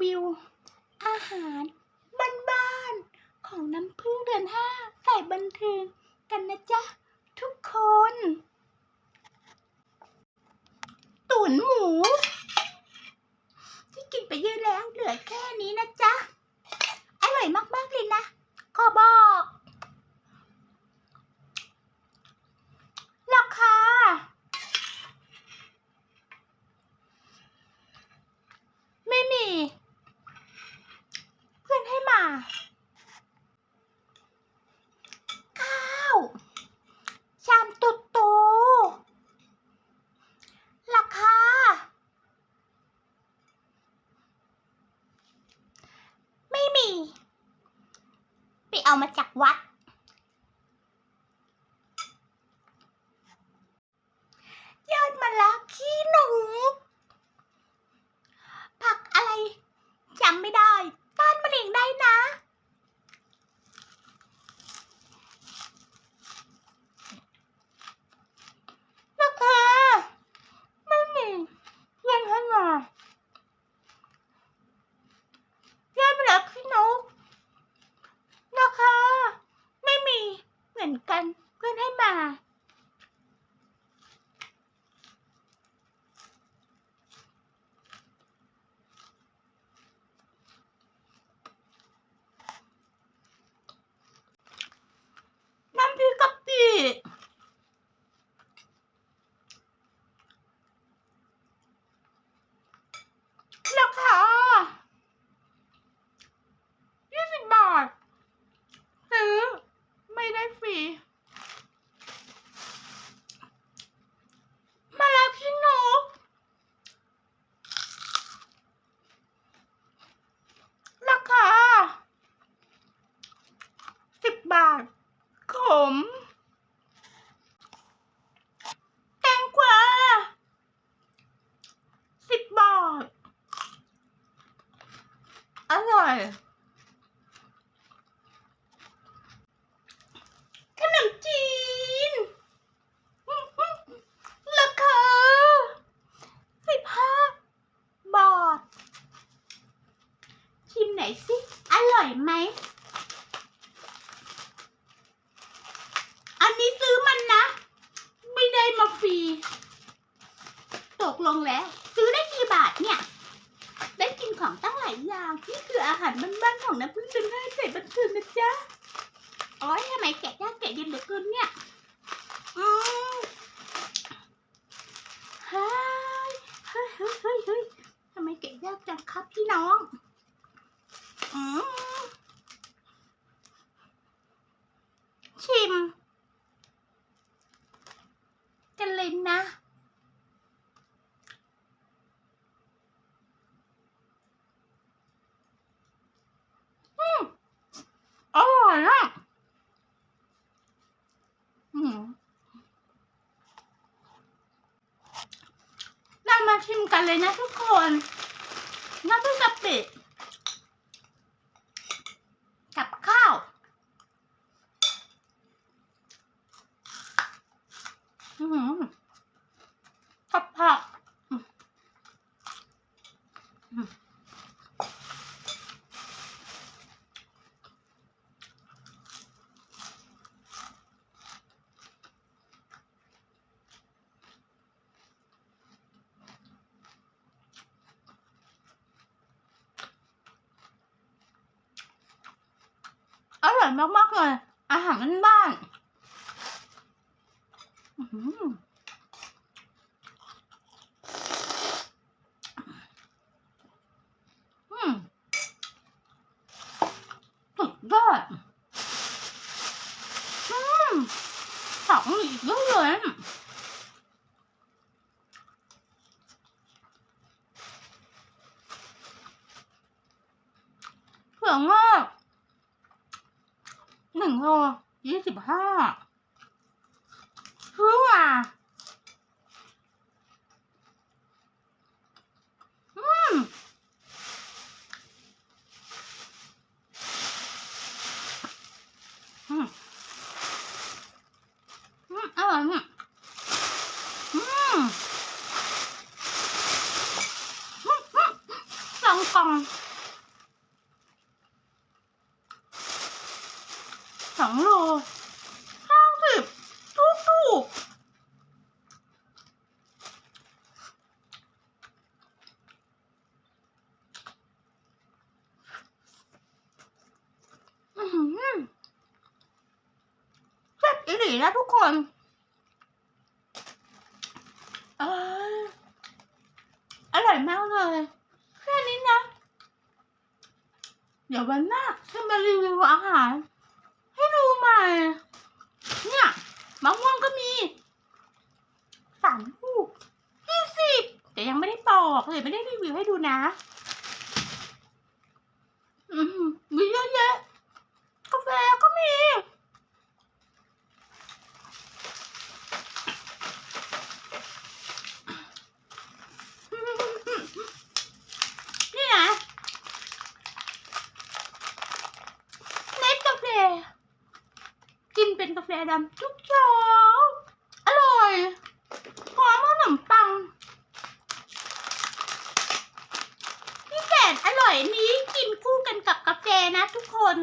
วิว อาหารบ้านๆของน้ำพึ่งเดือนห้าใส่บันเทิงกันนะจ๊ะ ทุกคน ตุ๋นหมู ที่กินไปเยอะแล้วเหลือแค่นี้นะจ๊ะ อร่อยมากๆเลยนะ ขอบอก ราคา ไม่มี เพื่อนให้มา ข้าว ชามตุดตูราคา ไม่มี ไปเอา มาจากวัด ยอดมะละขี้หนู ผักอะไรจำไม่ได้ต้านมะเร็งได้นะ ราคาไม่มีเพื่อนให้มายอดมะละขี้นกราคาไม่มีเหมือนกันเพื่อนให้มา น้ำพริกกะปิราคายี่สิบบาท ซื้อ ไม่ได้ฟรี มาแล้วพี่นก ราคาสิบบาท ขม แตงกวาสิบบาท อ ร่อย ขนมจีนราคาสิบห้าบาท ชิมไหนสิ อร่อยไหม อันนี้ซื้อมันนะ ไม่ได้มาฟรี ตกลงแล้ว ซื้อได้กี่บาทเนี่ย ได้กินของตั้งหลายอย่าง นี่คืออาหารบ้านๆของน้ำพึ่งเป็นให้ใส่บันทึกนะจ๊ะโอ้ยทำไมแกะยากแกะเย็นเหลือเกินเนี่ยอืมเฮ้ยเฮ้ยเฮ้ยเฮ้ยเฮ้ยทำไมแกะยากจังครับพี่น้อง อืมชิม กันเลยนะ อืมอร่อยอะ อืมเรามา ชิมกันเลยนะทุกคนน้ำพริกกะปิกับข้าว อืมกับผักอืมอืมอ ร่อยมากๆเลย อาหารบ้านอื้อหืออืมสุดยอดอืมของอีกเยอะเลยเผื่อมาก นึ่งโลยี่สิบห้าซื้อมาอืมอืมอืมอร่อยมากอืมอืมอืมสองกล่อง สอง โลห้าสิบถูกถูกอื้อหือแซ่บอีหลีนะทุกคนอออร่อยมากเลย แค่นี้นะ เดี๋ยววันหน้าจะมารีวิวอาหาร เนี่ยมะม่วงก็มีสามลูกยี่สิบแต่ยังไม่ได้ปอกเลยไม่ได้รีวิวให้ดูนะ อืมมีเยอะแยะ กาแฟก็มี นี่นะเน็ตกาแฟ กินเป็นกาแดำทุกเช้าอร่อยหอมขนมปังที่แสนอร่อยนี้กินคู่กันกับกาแฟนะทุกคน